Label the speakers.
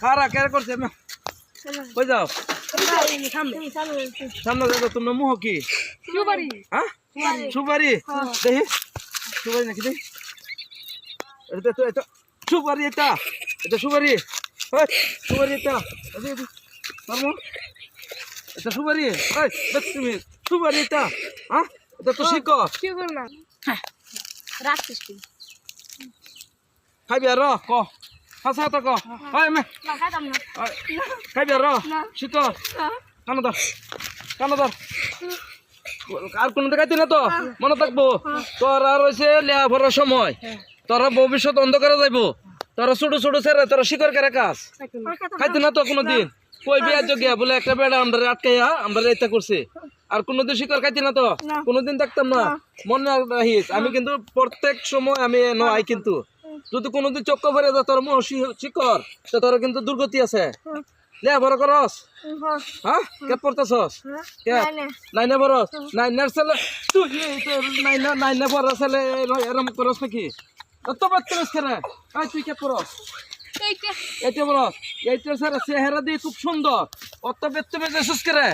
Speaker 1: খারা কেন করছে? কই যাও? সামনে যাও তোমরা মুহ কি? হ্যাঁ? সুপারি। দেখি। সুপারি নাকি দেখি এটা তো এটা সুপারি এটা এটা সুপারি। সুপারি এটা। এটা সুপারি। তুমি সুপারি এটা। হ্যাঁ? এটা তো শিক
Speaker 2: রাখছিস তুই।
Speaker 1: খাইবি আর ক। হাসা তো ক। ওই মে। খাইবি আর কানো কানো আর কোনো দেখাইতি না তো? মনে থাকব। তোর আর হয়েছে লেয়া ভরার সময়। তোরা ভবিষ্যৎ অন্ধকারে যাইব। তোরা ছোট ছোট ছেড়ে তোরা শিকড় করে কাজ। খাইতে না। তো কোনোদিন কই বিয়া যোগিয়া বলে একটা বেড়া আমরা আটকাইয়া আমরা এটা করছে। আর কোনোদিন শিকড় খাইতে না তো? কোনোদিন দেখতাম না। মনে রাখিস আমি কিন্তু প্রত্যেক সময় আমি নয় কিন্তু। যদি কোনোদিন চক্ক ভরে যা তোর মোহ শিকড় তো তোর কিন্তু দুর্গতি আছে। লে বড় করস। হ্যাঁ? কে পড়তেছস? কে নাইনে বরস নাইনের ছেলে তুই নাইনা নাইনে বড় ছেলে এরম করস নাকি? আই তুই কে? পড়স
Speaker 2: এইটা
Speaker 1: এইটা বলো এইটা স্যার চেহারা দিয়ে খুব সুন্দর। অত করে